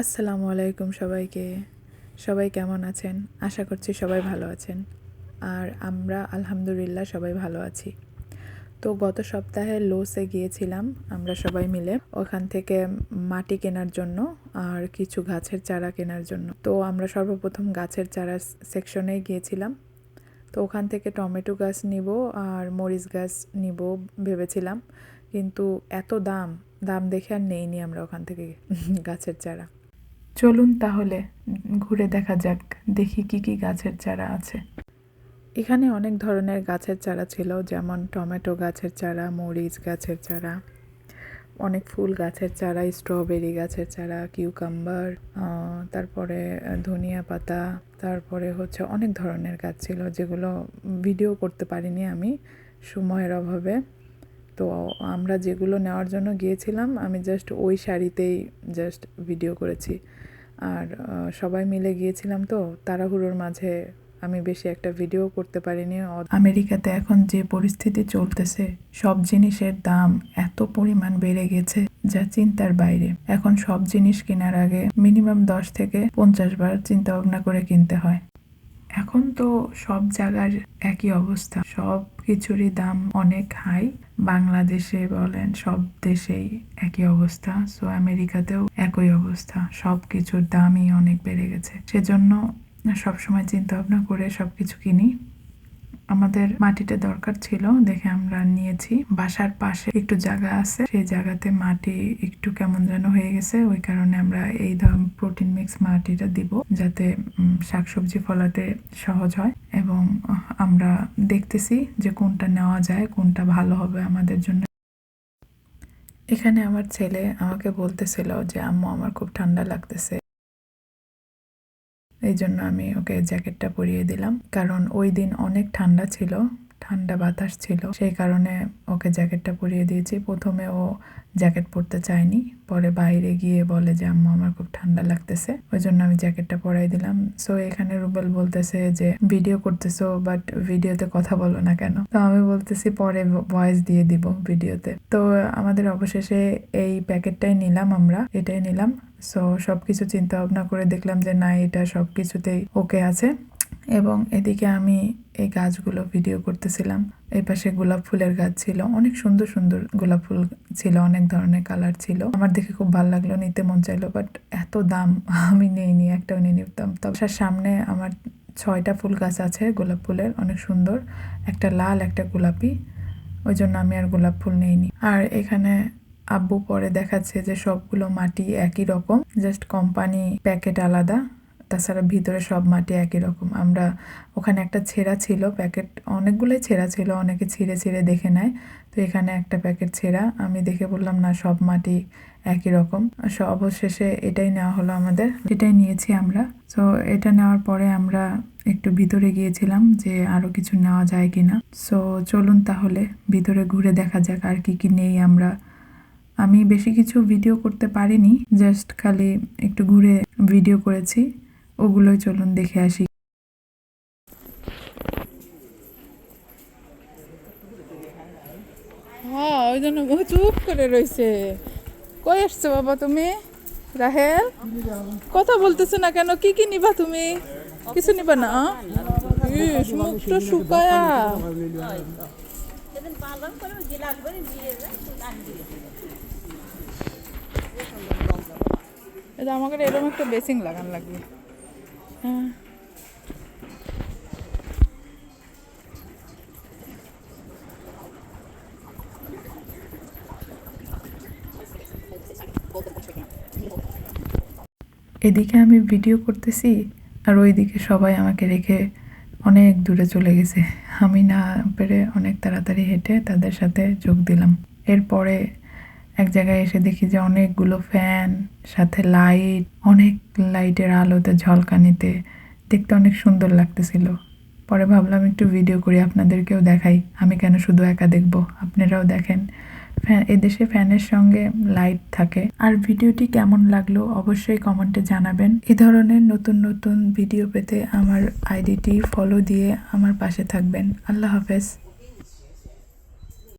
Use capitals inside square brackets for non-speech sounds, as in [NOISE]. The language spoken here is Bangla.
আসসালামু আলাইকুম সবাইকে। সবাই কেমন আছেন? আশা করছি সবাই ভালো আছেন। আর আমরা আলহামদুলিল্লাহ সবাই ভালো আছি। তো গত সপ্তাহে লোসে গিয়েছিলাম আমরা সবাই মিলে ওখান থেকে মাটি কেনার জন্য আর কিছু গাছের চারা কেনার জন্য। তো আমরা সর্বপ্রথম গাছের চারা সেকশনে গিয়েছিলাম। তো ওখান থেকে টমেটো গাছ নিব আর মরিচ গাছ নিব ভেবেছিলাম। কিন্তু এত দাম দাম দেখে আর নেইনি আমরা ওখান থেকে গাছের চারা। চলুন তাহলে, ঘুরে দেখা যাক, দেখি কি কি গাছের চারা আছে। এখানে অনেক ধরনের গাছের চারা ছিল, যেমন টমেটো গাছের চারা, মরিচ গাছের চারা, অনেক ফুল গাছের চারা, স্ট্রবেরি গাছের চারা, কিউকাম্বার তারপরে ধনিয়া পাতা, তারপরে হচ্ছে অনেক ধরনের গাছ ছিল, যেগুলো ভিডিও করতে পারিনি আমি সময়ের অভাবে। তো আমরা যেগুলো নেওয়ার জন্য গিয়েছিলাম, আমি জাস্ট ওই শাড়িতেই জাস্ট ভিডিও করেছি। আর সবাই মিলে গিয়েছিলাম তো তাড়াহুড়োর মাঝে। আমি বেশি একটা ভিডিও করতে পারিনি। আমেরিকাতে এখন যে পরিস্থিতি চলতেছে, সব জিনিসের দাম এত পরিমাণ বেড়ে গেছে যা চিন্তার বাইরে। এখন সব জিনিস কেনার আগে মিনিমাম দশ থেকে পঞ্চাশ বার চিন্তা ভাবনা করে কিনতে হয়। এখন তো সব জায়গার একই অবস্থা। সব কিছুরই দাম অনেক হাই বাংলাদেশে বলেন সব দেশেই একই অবস্থা। সো আমেরিকাতেও একই অবস্থা সব কিছুর দামই অনেক বেড়ে গেছে। সেজন্য সবসময় চিন্তা ভাবনা করে সব কিছু কিনি। আমাদের মাটিটা দরকার ছিল, দেখে আমরা নিয়েছি। বাসার পাশে একটু জায়গা আছে, সেই জায়গাতে মাটি একটু কেমন যেন হয়ে গেছে। ওই কারণে আমরা এই ধরুন প্রোটিন মিক্স মাটিটা দিব, যাতে শাকসবজি ফলাতে সহজ হয়। এবং আমরা দেখতেছি যে কোনটা নেওয়া যায়, কোনটা ভালো হবে আমাদের জন্য। এখানে আমার ছেলে আমাকে বলতেছিল যে, আম্মু, আমার খুব ঠান্ডা লাগতেছে। এই জন্য আমি ওকে জ্যাকেটটা পরিয়ে দিলাম। কারণ ওই দিন অনেক ঠান্ডা ছিল। ঠান্ডা বাতাস ছিল। সেই কারণে ওকে জ্যাকেটটা পরিয়ে দিয়েছি। প্রথমে ও জ্যাকেট পরতে চায়নি। পরে বাইরে গিয়ে বলে যে, আম্মু, আমার খুব ঠান্ডা লাগতেছে। ওই জন্য আমি জ্যাকেটটা পরাই দিলাম। সো এখানে রুবেল বলতেছে যে, ভিডিও করতেছো বাট ভিডিওতে কথা বলো না কেন? তো আমি বলতেছি, পরে ভয়েস দিয়ে দিব ভিডিওতে। তো আমাদের অবশেষে এই প্যাকেটটাই নিলাম আমরা, এটাই নিলাম। সো সব কিছু চিন্তা ভাবনা করে দেখলাম যে, না, এটা সব কিছুতেই ওকে আছে। এবং এদিকে আমি এই গাছগুলো ভিডিও করতেছিলাম। এই পাশে গোলাপ ফুলের গাছ ছিল। অনেক সুন্দর সুন্দর গোলাপ ফুল ছিল, অনেক ধরনের কালার ছিল। আমার দেখে খুব ভালো লাগল, নিতে মন চাইলো বাট এত দাম [LAUGHS] আমি নেইনি, একটাও নিয়ে নিতাম। তার সামনে আমার ছয়টা ফুল গাছ আছে, গোলাপ ফুলের, অনেক সুন্দর। একটা লাল, একটা গোলাপি। ওই জন্য আমি আর গোলাপ ফুল নেইনি। আর এখানে আব্বু পরে দেখাচ্ছে যে সবগুলো মাটি একই রকম জাস্ট কোম্পানি প্যাকেট আলাদা। তাছাড়া ভিতরে সব মাটি একই রকম। আমরা ওখানে একটা ছেঁড়া ছিল, প্যাকেট অনেকগুলোই ছেঁড়া ছিল, অনেকে ছিঁড়ে ছিঁড়ে দেখে নেয়। তো এখানে একটা প্যাকেট ছেঁড়া, আমি দেখে বললাম, না, সব মাটি একই রকম। অবশেষে এটাই নেওয়া হলো আমাদের। এটাই নিয়েছি আমরা। তো এটা নেওয়ার পরে আমরা একটু ভিতরে গিয়েছিলাম যে আরও কিছু নেওয়া যায় কিনা। সো চলুন তাহলে ভিতরে ঘুরে দেখা যাক আর কি কি নেই আমরা। আমি বেশি কিছু ভিডিও করতে পারিনি, জাস্ট খালি একটু ঘুরে ভিডিও করেছি। ওগুলোই চলুন দেখে আসি। হ্যাঁ ওই জন্য চুপ করে রয়েছে। কই আসছো বাবা তুমি? রাহেল? কথা বলতেছো না কেন? কি কি নিবা তুমি? কিছু নিবা না? ইস, মুখটা শুকায়া। আমাকে এরকম একটা বেসিং লাগান লাগবে। এদিকে আমি ভিডিও করতেছি আর ওইদিকে সবাই আমাকে রেখে অনেক দূরে চলে গেছে। আমি না পেরে অনেক তাড়াতাড়ি হেঁটে তাদের সাথে যোগ দিলাম। এরপরে এক জায়গায় এসে দেখি যে অনেকগুলো ফ্যান, সাথে লাইট, অনেক লাইটের আলোতে ঝলকানিতে। দেখতে অনেক সুন্দর লাগতেছিল। পরে ভাবলাম একটু ভিডিও করি, আপনাদেরকেও দেখাই। আমি কেন শুধু একা দেখব? আপনারাও দেখেন। ফ্যান, এদেশে ফ্যানের সঙ্গে লাইট থাকে। আর ভিডিওটি কেমন লাগল অবশ্যই কমেন্টে জানাবেন। এ ধরনের নতুন নতুন ভিডিও পেতে আমার আইডিটি ফলো দিয়ে আমার পাশে থাকবেন। আল্লাহ হাফেজ।